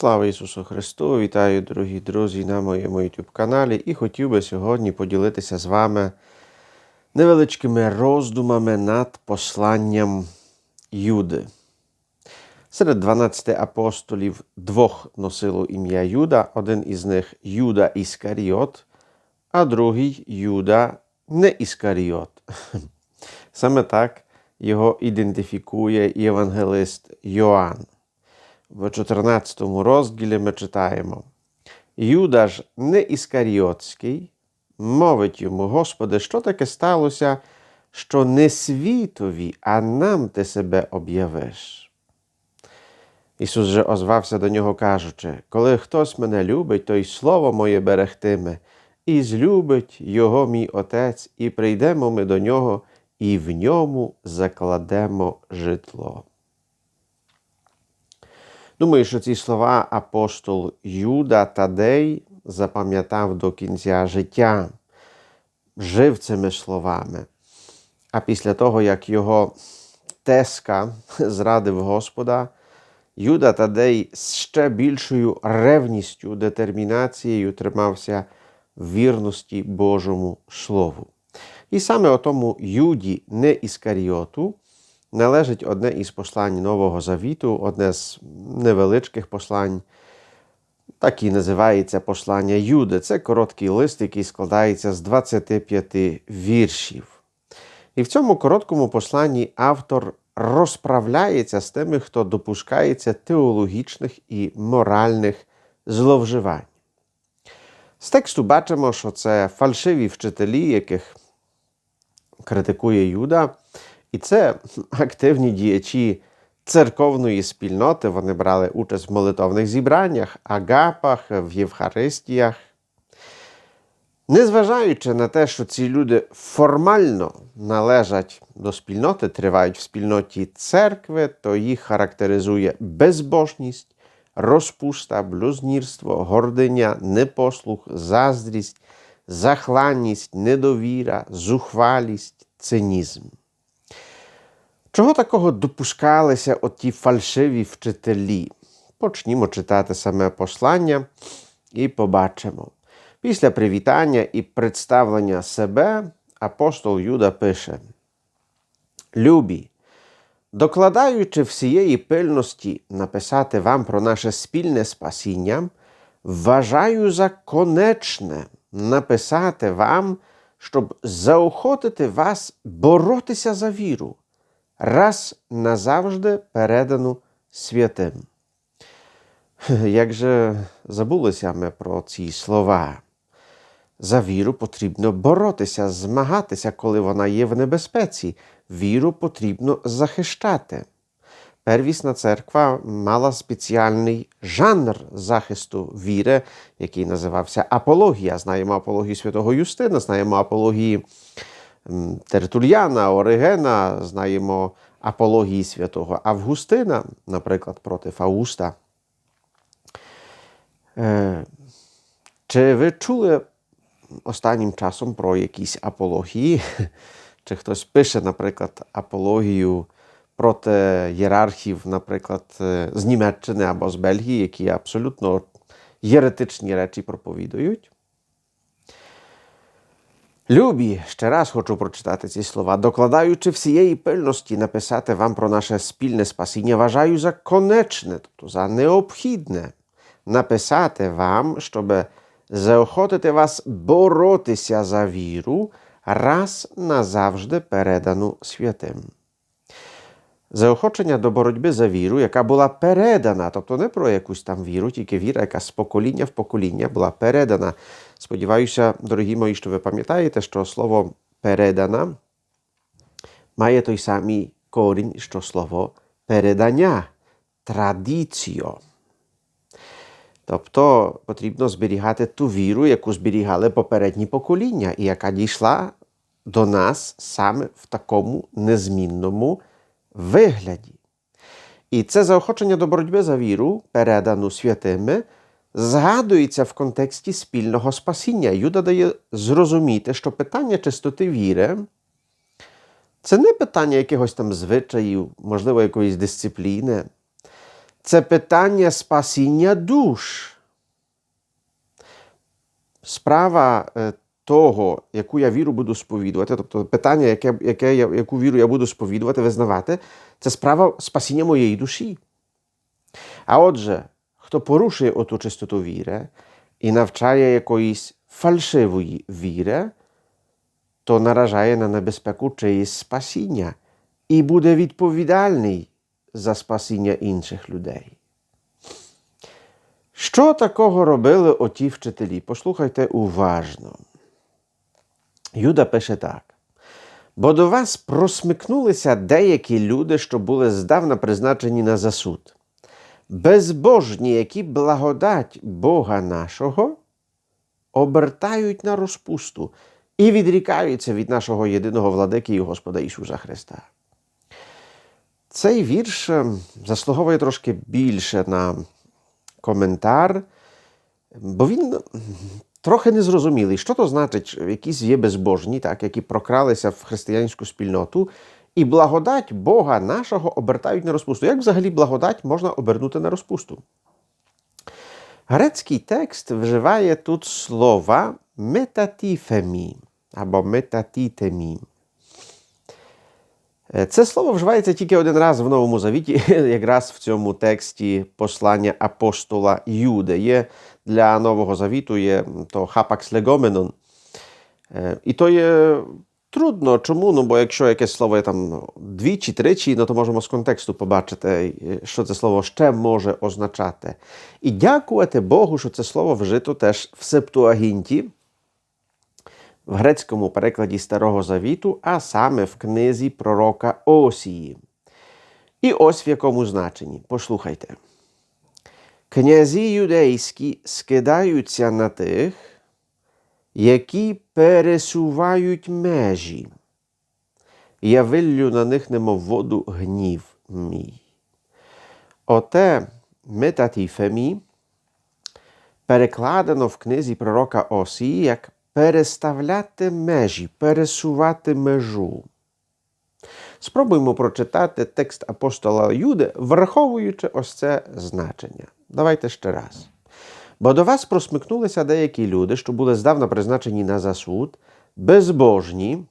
Слава Ісусу Христу! Вітаю, дорогі друзі, на моєму YouTube каналі і хотів би сьогодні поділитися з вами невеличкими роздумами над посланням Юди. Серед 12 апостолів двох носило ім'я Юда, один із них Юда Іскаріот, а другий Юда не Іскаріот. Саме так його ідентифікує євангелист Йоанн. В 14 розділі ми читаємо: Юда ж не Іскаріотський, мовить йому, Господи, що таке сталося, що не світові, а нам ти себе об'явиш. Ісус же озвався до нього, кажучи: Коли хтось мене любить, то й слово моє берегтиме, і злюбить його мій Отець, і прийдемо ми до нього, і в ньому закладемо житло. Думаю, що ці слова апостол Юда Тадей запам'ятав до кінця життя, жив цими словами. А після того, як його теска зрадив Господа, Юда Тадей з ще більшою ревністю, детермінацією тримався вірності Божому Слову. І саме о тому Юді не Іскаріоту належить одне із послань Нового Завіту, одне з невеличких послань. Так і називається послання Юди. Це короткий лист, який складається з 25 віршів. І в цьому короткому посланні автор розправляється з тими, хто допускається теологічних і моральних зловживань. З тексту бачимо, що це фальшиві вчителі, яких критикує Юда, і це активні діячі церковної спільноти. Вони брали участь в молитовних зібраннях, агапах, в Євхаристіях. Незважаючи на те, що ці люди формально належать до спільноти, тривають в спільноті церкви, то їх характеризує безбожність, розпуста, блюзнірство, гординя, непослух, заздрість, захланність, недовіра, зухвалість, цинізм. Чого такого допускалися оті фальшиві вчителі? Почнімо читати саме послання і побачимо. Після привітання і представлення себе апостол Юда пише: Любі, докладаючи всієї пильності написати вам про наше спільне спасіння, вважаю за конечне написати вам, щоб заохотити вас боротися за віру раз назавжди передану святим. Як же забулися ми про ці слова? За віру потрібно боротися, змагатися, коли вона є в небезпеці. Віру потрібно захищати. Первісна церква мала спеціальний жанр захисту віри, який називався апологія. Знаємо апологію святого Юстина, знаємо апології Тертульяна, Оригена, знаємо апології святого Августина, наприклад, проти Фауста. Е, чи ви чули останнім часом про якісь апології? Чи хтось пише, наприклад, апологію проти єрархів, наприклад, е, з Німеччини або з Бельгії, які абсолютно єретичні речі проповідують? Любі, ще раз хочу прочитати ці слова, докладаючи всієї пильності написати вам про наше спільне спасіння, вважаю за конечне, тобто за необхідне написати вам, щоб заохотити вас боротися за віру, раз назавжди передану святим. Заохочення до боротьби за віру, яка була передана, тобто не про якусь там віру, тільки віра, яка з покоління в покоління була передана. Сподіваюся, дорогі мої, що ви пам'ятаєте, що слово передана має той самий корінь, що слово передання, традиціо. Тобто потрібно зберігати ту віру, яку зберігали попередні покоління, і яка дійшла до нас саме в такому незмінному вигляді. І це заохочення до боротьби за віру, передану святими, згадується в контексті спільного спасіння. Юда дає зрозуміти, що питання чистоти віри це не питання якихось там звичаїв, можливо, якоїсь дисципліни. це питання спасіння душ. Справа е, того, яку я віру буду сповідувати, тобто питання, яке, яке яку віру я буду сповідувати, визнавати, це справа спасіння моєї душі. А отже, хто порушує оту чистоту віри і навчає якоїсь фальшивої віри, то наражає на небезпеку чиєсь спасіння і буде відповідальний за спасіння інших людей. Що такого робили оті вчителі? Послухайте уважно. Юда пише так. Бо до вас просмикнулися деякі люди, що були здавна призначені на засуд, безбожні, які благодать Бога нашого обертають на розпусту і відрікаються від нашого єдиного владики і Господа Ісуса Христа. Цей вірш е, заслуговує трошки більше на коментар, бо він трохи незрозумілий. Що то значить, якісь є безбожні, так, які прокралися в християнську спільноту, і благодать Бога нашого обертають на розпусту. Як взагалі благодать можна обернути на розпусту? Грецький текст вживає тут слова метатіфемі або метатітемі. Е, Це слово вживається тільки один раз в Новому Завіті, якраз в цьому тексті послання апостола Юди. Є для Нового Завіту є то хапакс легоменон. І то є трудно. Чому? Ну, бо якщо якесь слово є там двічі, тричі, ну то можемо з контексту побачити, е, що це слово ще може означати. І дякувати Богу, що це слово вжито теж в Септуагінті, в грецькому перекладі Старого Завіту, а саме в книзі пророка Осії. І ось в якому значенні. Послухайте. Князі юдейські скидаються на тих, які пересувають межі. Я виллю на них, немов воду, гнів мій. Оте метатіфемі перекладено в книзі пророка Осії як переставляти межі, пересувати межу. Спробуємо прочитати текст апостола Юди, враховуючи ось це значення. Давайте ще раз. Бо до вас просмикнулися деякі люди, що були здавна призначені на засуд, безбожні,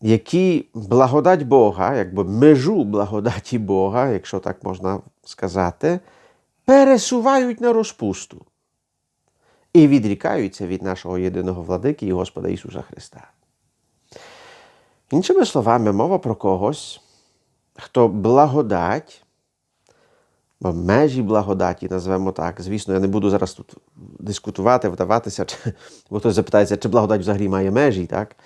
які благодать Бога, якби межу благодаті Бога, якщо так можна сказати, пересувають на розпусту і відрікаються від нашого єдиного владики і Господа Ісуса Христа. Іншими словами, мова про когось, хто благодать, межі благодаті, назвемо так. Звісно, я не буду зараз тут дискутувати, вдаватися, чи, бо хтось запитається, чи благодать взагалі має межі, так?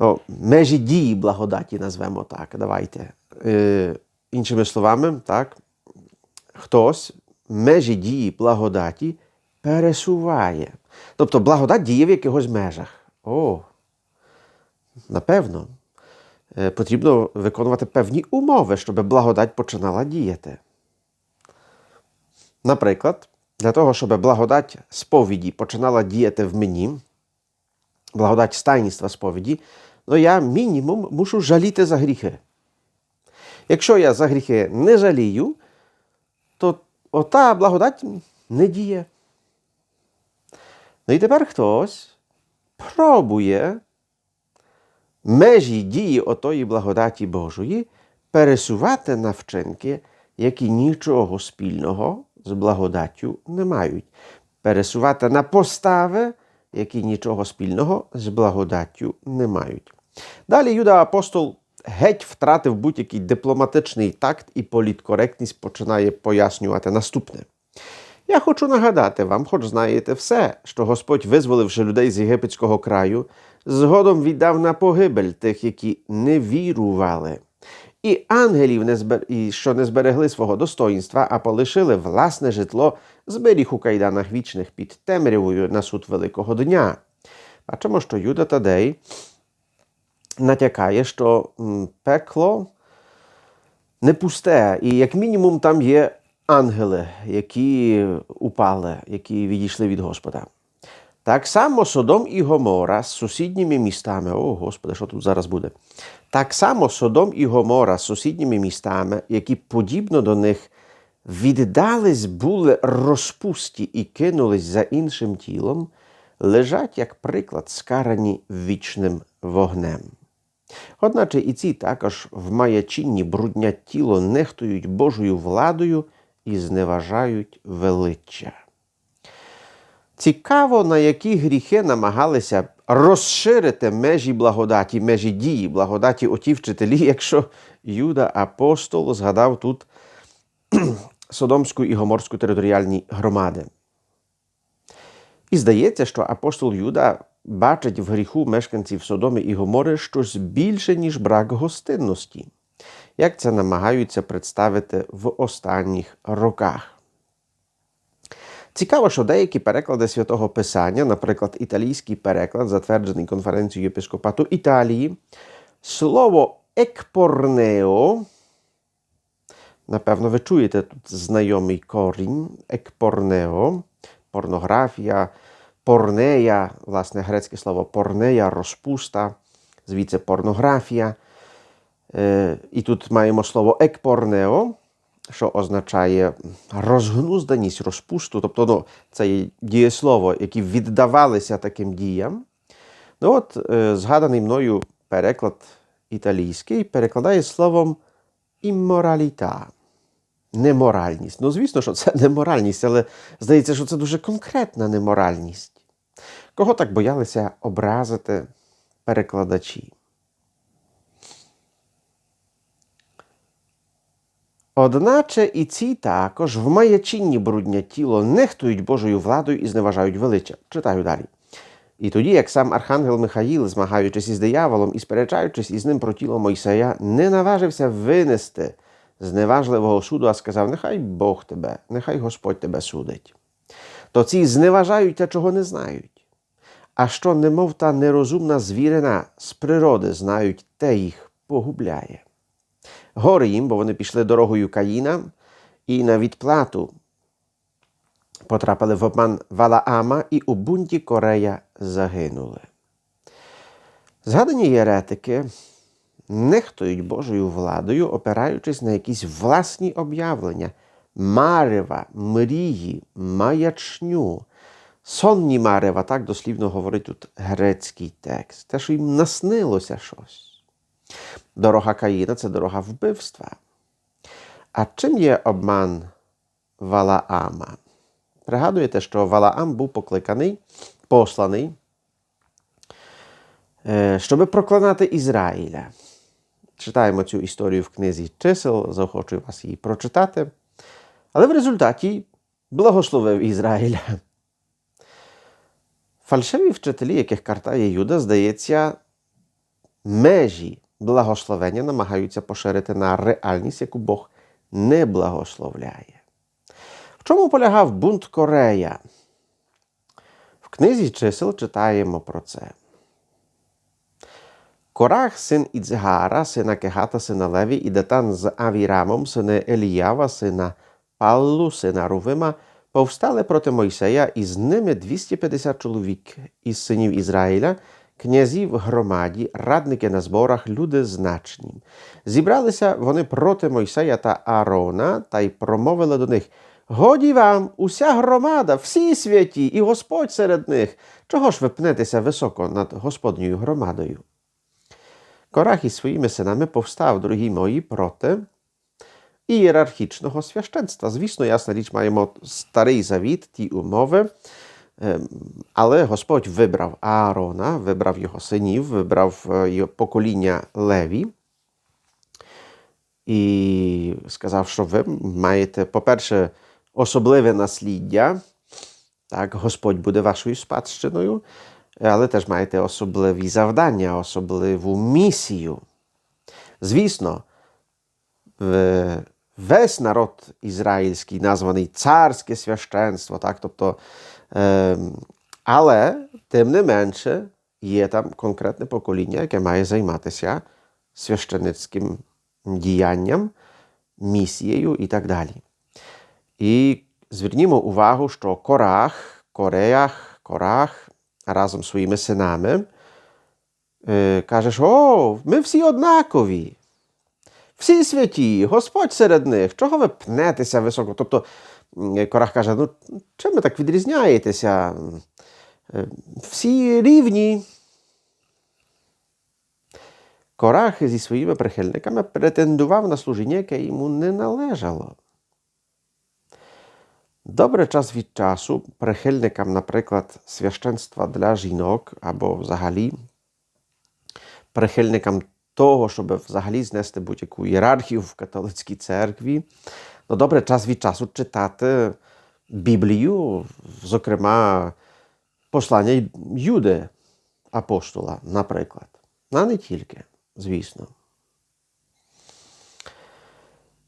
Ну, межі дії благодаті, назвемо так. Давайте. Е, іншими словами, так, хтось межі дії благодаті пересуває. Тобто благодать діє в якихось межах. О, напевно, потрібно виконувати певні умови, щоб благодать починала діяти. Наприклад, для того, щоб благодать сповіді починала діяти в мені, благодать стайніства сповіді, ну я мінімум мушу жаліти за гріхи. Якщо я за гріхи не жалію, то ота благодать не діє. Ну і тепер хтось пробує межі дії отої благодаті Божої пересувати на вчинки, які нічого спільного з благодаттю не мають. Пересувати на постави, які нічого спільного з благодаттю не мають. Далі Юда апостол геть втратив будь-який дипломатичний такт і політкоректність починає пояснювати наступне. Я хочу нагадати вам, хоч знаєте все, що Господь, визволивши людей з єгипетського краю, згодом віддав на погибель тих, які не вірували, і ангелів, не збер... і що не зберегли свого достоїнства, а полишили власне житло, зберіг у кайданах вічних під темрявою на суд Великого Дня. Бачимо, що Юда Тадей натякає, що пекло не пусте, і як мінімум там є ангели, які упали, які відійшли від Господа. Так само Содом і Гомора з сусідніми містами. О, Господи, що тут зараз буде? Так само Содом і Гомора з сусідніми містами, які подібно до них віддались були розпусті і кинулись за іншим тілом, лежать, як приклад, скарані вічним вогнем. Одначе і ці також в маячинні бруднять тіло, нехтують Божою владою і зневажають величчя. Цікаво, на які гріхи намагалися розширити межі благодаті, межі дії благодаті оті вчителі, якщо Юда апостол згадав тут Содомську і Гоморську територіальні громади. І здається, що апостол Юда бачить в гріху мешканців Содоми і Гомори щось більше, ніж брак гостинності, як це намагаються представити в останніх роках. Цікаво, що деякі переклади святого Писання, наприклад, італійський переклад, затверджений конференцією єпископату Італії, слово екпорнео, напевно, ви чуєте тут знайомий корінь, екпорнео, порнографія, порнея, власне, грецьке слово порнея, розпуста, звідси порнографія. Е, І тут маємо слово екпорнео, що означає розгнузданість, розпусту, тобто ну, це дієслово, які віддавалися таким діям. Ну от, е, згаданий мною переклад італійський перекладає словом іммораліта. Неморальність. Ну, звісно, що це неморальність, але здається, що це дуже конкретна неморальність. Кого так боялися образити перекладачі? Одначе і ці також в маячинні брудня тіло нехтують Божою владою і зневажають величчя. Читаю далі. І тоді, як сам Архангел Михаїл, змагаючись із дияволом і сперечаючись із ним про тіло Мойсея, не наважився винести зневажливого суду, а сказав: Нехай Бог тебе, нехай Господь тебе судить. То ці зневажають те, чого не знають. А що, немов та нерозумна звірина з природи знають, те їх погубляє. Горе їм, бо вони пішли дорогою Каїна і на відплату потрапили в обман Валаама і у бунті Корея загинули. Згадані єретики нехтують Божою владою, опираючись на якісь власні об'явлення, марева, мрії, маячню. Сонні марева, так дослівно говорить тут грецький текст, те, що їм наснилося щось. Дорога Каїна це дорога вбивства. А чим є обман Валаама? Пригадуєте, що Валаам був покликаний, посланий, щоб проклинати Ізраїля. Читаємо цю історію в книзі чисел, заохочую вас її прочитати. Але в результаті благословив Ізраїля. Фальшиві вчителі, яких картає Юда, здається, межі благословення намагаються поширити на реальність, яку Бог не благословляє. В чому полягав бунт Корея? В книзі чисел читаємо про це. Корах, син Іцгара, сина Кегата, сина Леві, і Датан з Авірамом, сина Еліява, сина Паллу, сина Рувима, повстали проти Мойсея, і з ними 250 чоловік із синів Ізраїля, князі в громаді, радники на зборах, люди значні. Зібралися вони проти Мойсея та Аарона та й промовили до них: Годі вам, уся громада, всі святі, і Господь серед них. Чого ж ви пнетеся високо над Господньою громадою? Корах із своїми синами повстав, дорогі мої, проти ієрархічного священства. Звісно, ясна річ, маємо старий завіт, ті умови. Але Господь вибрав Аарона, вибрав його синів, вибрав його покоління Леві. І сказав, що ви маєте, по-перше, особливе насліддя. Так, Господь буде вашою спадщиною, але теж маєте особливі завдання, особливу місію. Звісно, весь народ ізраїльський названий царське священство, так, тобто але, тим не менше, є там конкретне покоління, яке має займатися священницьким діянням, місією і так далі. І звернімо увагу, що Корах, Кореях, Корах разом з своїми синами, е, кажеш: О, ми всі однакові. Всі святі, Господь серед них, чого ви пнетеся високо? Тобто Корах каже: ну чим ви так відрізняєтеся? Е, Всі рівні. Корах зі своїми прихильниками претендував на служіння, яке йому не належало. Добре час від часу прихильникам, наприклад, священства для жінок або взагалі прихильникам того, щоб взагалі знести будь-яку ієрархію в католицькій церкві, ну, добре час від часу читати Біблію, зокрема, послання Юди апостола, наприклад. А не тільки, звісно.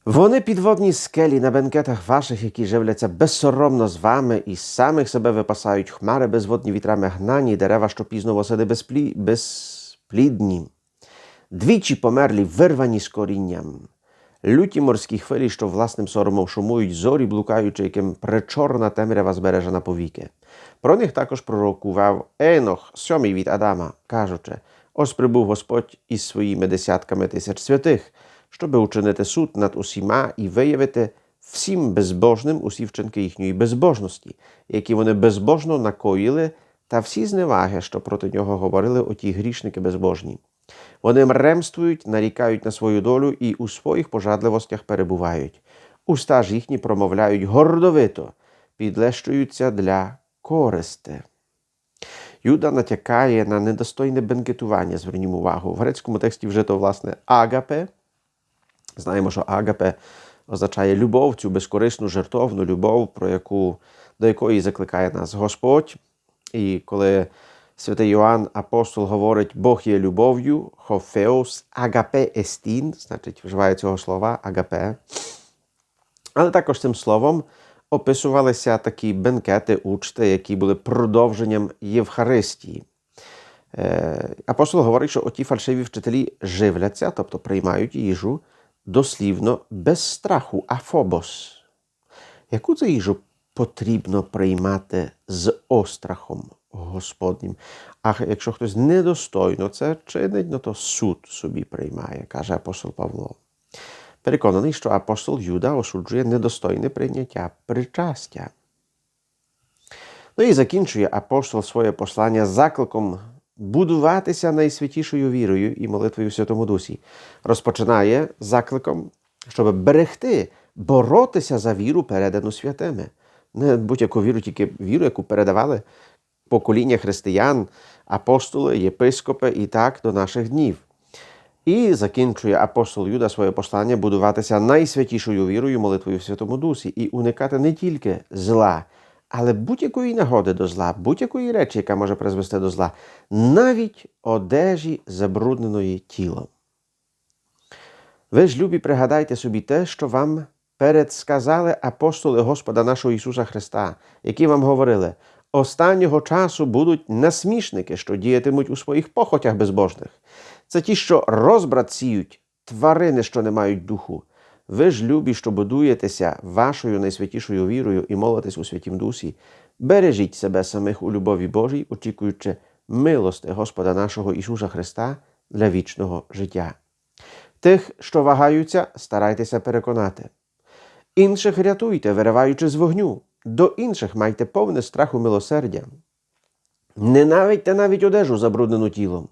Вони підводні скелі на бенкетах ваших, які живляться безсоромно з вами, і самих себе випасають хмари безводні вітрами гнані, дерева, що пізно восени безплі... безплідні, двічі померлі, вирвані з корінням, люті морські хвилі, що власним соромом шумують зорі, блукаючи, яким пречорна темрява збережена повіки. Про них також пророкував Енох, сьомий від Адама, кажучи: ось прибув Господь із своїми десятками тисяч святих, щоби учинити суд над усіма і виявити всім безбожним усі вчинки їхньої безбожності, які вони безбожно накоїли, та всі зневаги, що проти нього говорили оті грішники безбожні. Вони мремствують, нарікають на свою долю і у своїх пожадливостях перебувають. Уста ж їхні промовляють гордовито, підлещуються для користи. Юда натякає на недостойне бенкетування, звернімо увагу. В грецькому тексті вжито, власне, агапе. Знаємо, що агапе означає любов, цю безкорисну жертовну любов, про яку, до якої закликає нас Господь. І коли святий Йоанн апостол говорить, Бог є любов'ю, хофеос агапе естін, значить, вживає цього слова агапе. Але також цим словом описувалися такі бенкети, учти, які були продовженням Євхаристії. Е, Апостол говорить, що оті фальшиві вчителі живляться, тобто приймають їжу дослівно без страху, афобос. Яку це їжу потрібно приймати з острахом Господнім? А якщо хтось недостойно це чинить, ну то суд собі приймає, каже апостол Павло. Переконаний, що апостол Юда осуджує недостойне прийняття причастя. Ну і закінчує апостол своє послання закликом будуватися найсвятішою вірою і молитвою в Святому Дусі. Розпочинає закликом, щоб берегти, боротися за віру, передану святими. Не будь-яку віру, тільки віру, яку передавали покоління християн, апостоли, єпископи і так до наших днів. І закінчує апостол Юда своє послання будуватися найсвятішою вірою, молитвою в Святому Дусі і уникати не тільки зла, але будь-якої нагоди до зла, будь-якої речі, яка може призвести до зла, навіть одежі, забрудненої тілом. Ви ж, любі, пригадайте собі те, що вам передсказали апостоли Господа нашого Ісуса Христа, які вам говорили, останнього часу будуть насмішники, що діятимуть у своїх похотях безбожних. Це ті, що розбрат сіють, тварини, що не мають духу. Ви ж, любі, що будуєтеся вашою найсвятішою вірою і молитесь у святім дусі, бережіть себе самих у любові Божій, очікуючи милости Господа нашого Ісуса Христа для вічного життя. Тих, що вагаються, старайтеся переконати. Інших рятуйте, вириваючи з вогню, до інших майте повне страху милосердя. Ненавидьте навіть одежу, забруднену тілом.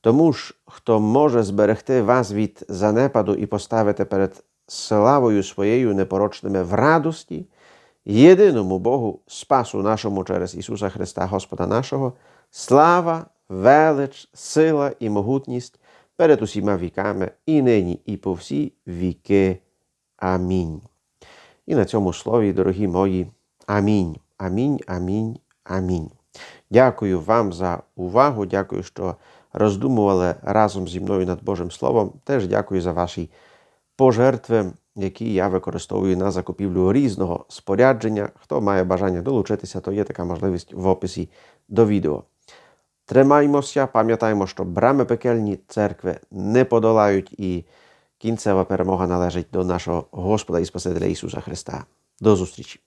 Тому ж, хто може зберегти вас від занепаду і поставити перед славою своєю непорочними в радості, єдиному Богу, Спасу нашому через Ісуса Христа, Господа нашого, слава, велич, сила і могутність перед усіма віками, і нині, і по всі віки. Амінь. І на цьому слові, дорогі мої, амінь. Амінь, амінь, амінь. Дякую вам за увагу. Дякую, що роздумували разом зі мною над Божим Словом. Теж дякую за ваші пожертви, які я використовую на закупівлю різного спорядження. Хто має бажання долучитися, то є така можливість в описі до відео. Тримаймося, пам'ятаємо, що брами пекельні церкви не подолають і кінцева перемога належить до нашого Господа і Спасителя Ісуса Христа. До зустрічі!